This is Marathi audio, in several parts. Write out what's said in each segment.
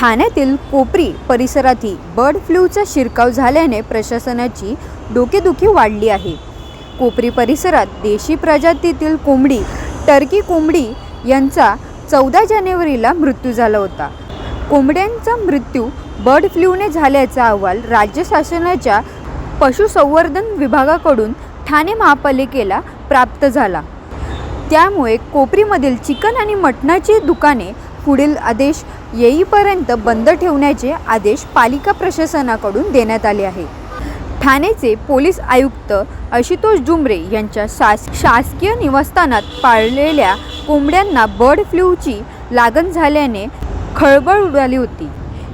ठाण्यातील कोपरी परिसरातही बर्ड फ्लूचा शिरकाव झाल्याने प्रशासनाची डोकेदुखी वाढली आहे. कोपरी परिसरात देशी प्रजातीतील कोंबडी टर्की कोंबडी यांचा चौदा जानेवारीला मृत्यू झाला होता. कोंबड्यांचा मृत्यू बर्ड फ्लूने झाल्याचा अहवाल राज्य शासनाच्या पशुसंवर्धन विभागाकडून ठाणे महापालिकेला प्राप्त झाला. त्यामुळे कोपरीमधील चिकन आणि मटणाची दुकाने पुढील आदेश येईपर्यंत बंद ठेवण्याचे आदेश पालिका प्रशासनाकडून देण्यात आले आहे ठाण्याचे पोलीस आयुक्त आशुतोष डुमरे यांच्या शास शासकीय निवासस्थानात पाळलेल्या कोंबड्यांना बर्ड फ्लूची लागण झाल्याने खळबळ उडाली होती.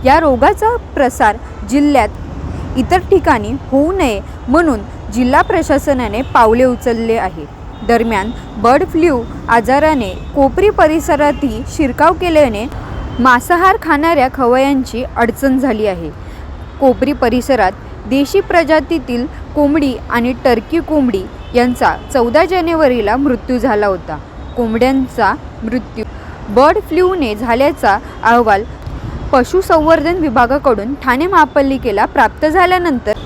या रोगाचा प्रसार जिल्ह्यात इतर ठिकाणी होऊ नये म्हणून जिल्हा प्रशासनाने पावले उचलले आहे दरम्यान बर्ड फ्लू आजाराने कोपरी परिसरातही शिरकाव केल्याने मांसाहार खाणाऱ्या खवयांची अडचण झाली आहे. कोपरी परिसरात देशी प्रजातीतील कोंबडी आणि टर्की कोंबडी यांचा चौदा जानेवारीला मृत्यू झाला होता. कोंबड्यांचा मृत्यू बर्ड फ्लूने झाल्याचा अहवाल पशुसंवर्धन विभागाकडून ठाणे महापालिकेला प्राप्त झाल्यानंतर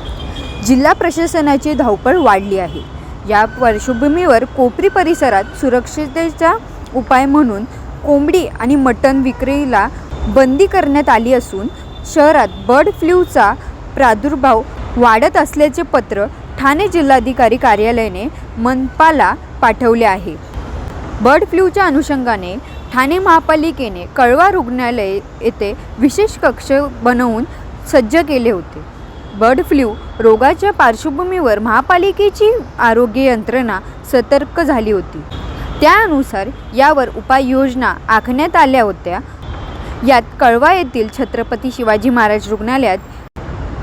जिल्हा प्रशासनाची धावपळ वाढली आहे. या पार्श्वभूमीवर कोपरी परिसरात सुरक्षिततेचा उपाय म्हणून कोंबडी आणि मटण विक्रीला बंदी करण्यात आली असून शहरात बर्ड फ्लूचा प्रादुर्भाव वाढत असल्याचे पत्र ठाणे जिल्हाधिकारी कार्यालयाने मनपाला पाठवले आहे. बर्ड फ्लूच्या अनुषंगाने ठाणे महापालिकेने कळवा रुग्णालय येथे विशेष कक्ष बनवून सज्ज केले होते. बर्ड फ्लू रोगाच्या पार्श्वभूमीवर महापालिकेची आरोग्य यंत्रणा सतर्क झाली होती. त्यानुसार यावर उपाययोजना आखण्यात आल्या होत्या. यात कळवा येथील छत्रपती शिवाजी महाराज रुग्णालयात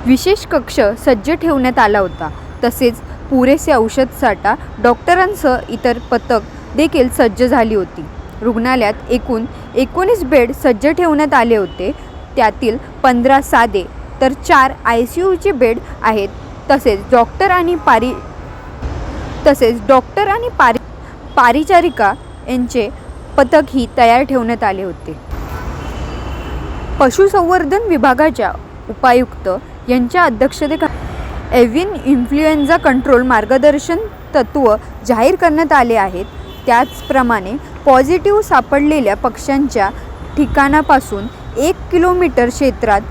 विशेष कक्ष सज्ज ठेवण्यात आला होता. तसेच पुरेसे औषध साठा डॉक्टरांसह इतर पथक देखील सज्ज झाली होती. रुग्णालयात एकूण एकोणीस बेड सज्ज ठेवण्यात आले होते. त्यातील पंधरा साधे तर चार आय सी यूचे बेड आहेत. तसेच डॉक्टर आणि पारी तसेच डॉक्टर आणि पारी पारिचारिका यांचे पथकही तयार ठेवण्यात आले होते. पशुसंवर्धन विभागाच्या उपायुक्त यांच्या अध्यक्षतेखा एव्हिन इन्फ्लुएन्झा कंट्रोल मार्गदर्शन तत्त्व जाहीर करण्यात आले आहेत. त्याचप्रमाणे पॉझिटिव्ह सापडलेल्या पक्ष्यांच्या ठिकाणापासून एक किलोमीटर क्षेत्रात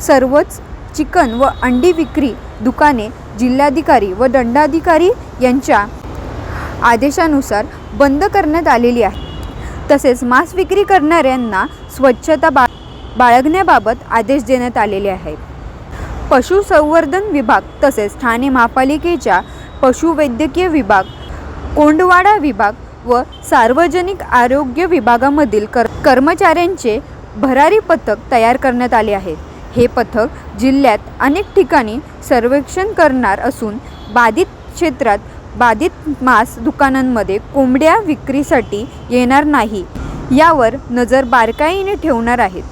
सर्वच चिकन व अंडी विक्री दुकाने जिल्हाधिकारी व दंडाधिकारी यांच्या आदेशानुसार बंद करण्यात आलेली आहे. तसेच मांस विक्री करणाऱ्यांना स्वच्छता बा बाळगण्याबाबत आदेश देण्यात आलेले आहेत पशुसंवर्धन विभाग तसेच ठाणे महापालिकेच्या पशुवैद्यकीय विभाग कोंडवाडा विभाग व सार्वजनिक आरोग्य विभागामधील कर कर्मचाऱ्यांचे भरारी पथक तयार करण्यात आले आहेत हे पथक जिल्ह्यात अनेक ठिकाणी सर्वेक्षण करणार असून बाधित क्षेत्रात बाधित मांस दुकानांमध्ये कोंबड्या विक्रीसाठी येणार नाही. यावर नजर बारकाईने ठेवणार आहेत.